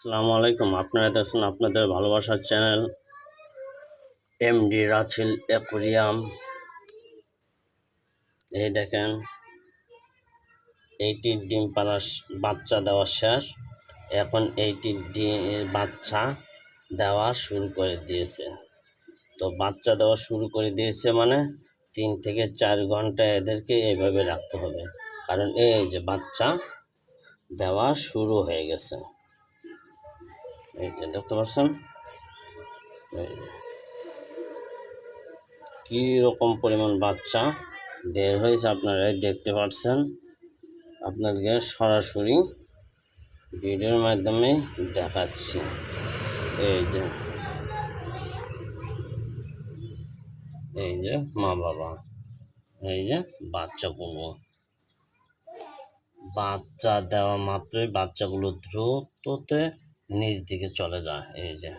আসসালামু আলাইকুম। আপনারা দেখছেন আপনাদের ভালোবাসার চ্যানেল এমডি রাছিল অ্যাকুরিয়াম। এই দেখেন এইটির ডিম পাড়া বাচ্চা দেওয়া শেষ। এখন এইটির ডিম বাচ্চা দেওয়া শুরু করে দিয়েছে। তো বাচ্চা দেওয়া শুরু করে দিয়েছে মানে তিন থেকে চার ঘণ্টা এদেরকে এইভাবে রাখতে হবে। কারণ এই যে বাচ্চা দেওয়া শুরু হয়ে গেছে। এই যে দেখতে পাচ্ছেন। কি রকম পরিমাণ বাচ্চা বের হয়েছে আপনারা দেখতে পাচ্ছেন? আপনাদেরকে সরাসরি ভিডিওর মাধ্যমে দেখাচ্ছি। এই যে। এই যে মা বাবা, এই যে বাচ্চাগুলো বাচ্চা দেওয়া মাত্রই বাচ্চাগুলো দ্রুততে নিচ দিকে চলে যায়, এই যে।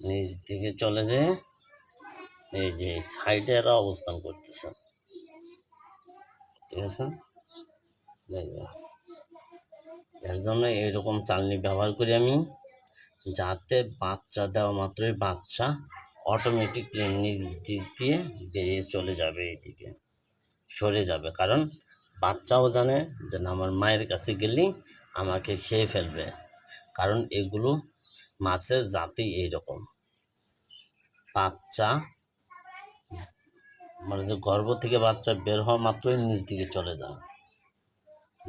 নিচ দিকে চলে যেয়ে এই যে সাইডে এরা অবস্থান করতেছে। ঠিক আছে? এর জন্য এইরকম চালনি ব্যবহার করি আমি, যাতে বাচ্চা দেওয়া মাত্রই বাচ্চা অটোমেটিকলি নিচ দিক দিয়ে বেরিয়ে চলে যাবে এইদিকে, সরে যাবে। কারণ বাচ্চাও জানে যে আমার মায়ের কাছে গেলেই আমাকে খেয়ে ফেলবে। কারণ এগুলো মাছের জাতি এইরকম। বাচ্চা মানে যে গর্ভ থেকে বাচ্চা বের হওয়া মাত্রই নিচ দিকে চলে যায়।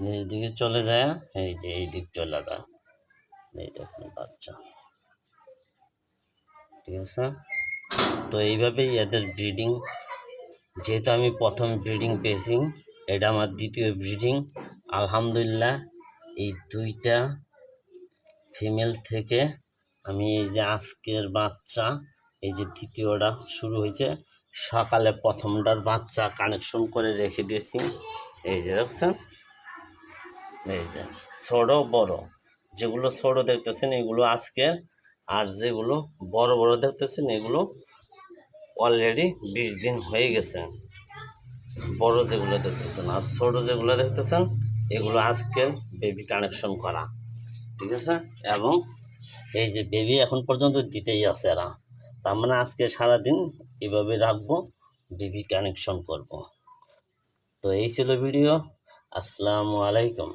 নিচ দিকে চলে যায়, এই যে এই দিক চলে যায়। এই দেখুন বাচ্চা। ঠিক আছে? তো এইভাবেই এদের ব্রিডিং যেহেতু আমি প্রথম ব্রিডিং পেয়েছি, এটা আমার দ্বিতীয় ব্রিডিং আলহামদুলিল্লাহ, এই দুইটা ফিমেল থেকে আমি এই যে আজকের বাচ্চা, এই যে দ্বিতীয়টা শুরু হয়েছে, সকালে প্রথমটার বাচ্চা কানেকশন করে রেখে দিয়েছি। এই যে দেখছেন? এই যে ছোট, বড়। যেগুলো ছোট দেখতেছেন, এগুলো আজকে, আর যেগুলো বড় বড় দেখতেছেন, এগুলো অলরেডি বিশ দিন হয়ে গেছে। বড় যেগুলো দেখতেছেন আর ছোট যেগুলো দেখতেছেন, এগুলো আজকে বেবি কানেকশন করা। ঠিক আছে? এবং এই যে বেবি এখন পর্যন্ত দিতেই আছে এরা। তার মানে আজকে সারাদিন এভাবে রাখব বেবি কানেকশন করব। তো এই ছিল ভিডিও আসসালামু আলাইকুম।